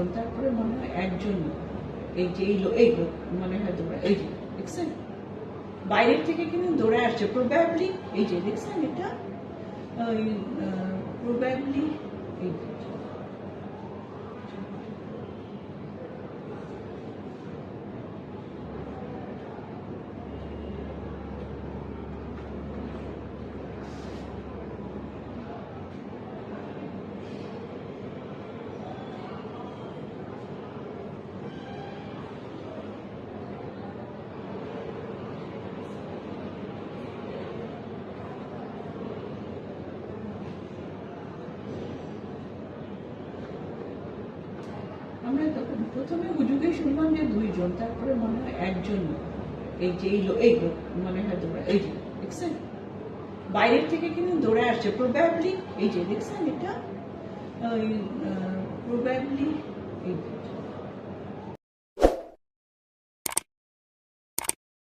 দুইজন তারপরে মনে হয় একজন এই যে এই লোক এই লোক মনে হয় তোমরা এই যে, দেখছেন? বাইরের থেকে কিন্তু দৌড়ে আসছে। প্রবাবলি এই যে, দেখছেন এটা? ওই প্রবাবলি এই আমরা তখন প্রথমে হুজুগে শুনলাম যে দুইজন, তারপরে মনে হয় একজন, এই যে, এই এই মনে হয় তোমরা, এই যে, দেখছেন বাইরের থেকে কিন্তু দৌড়ে আসছে প্রবাবলি এই যে, দেখছেন এটা প্রবাবলি এই।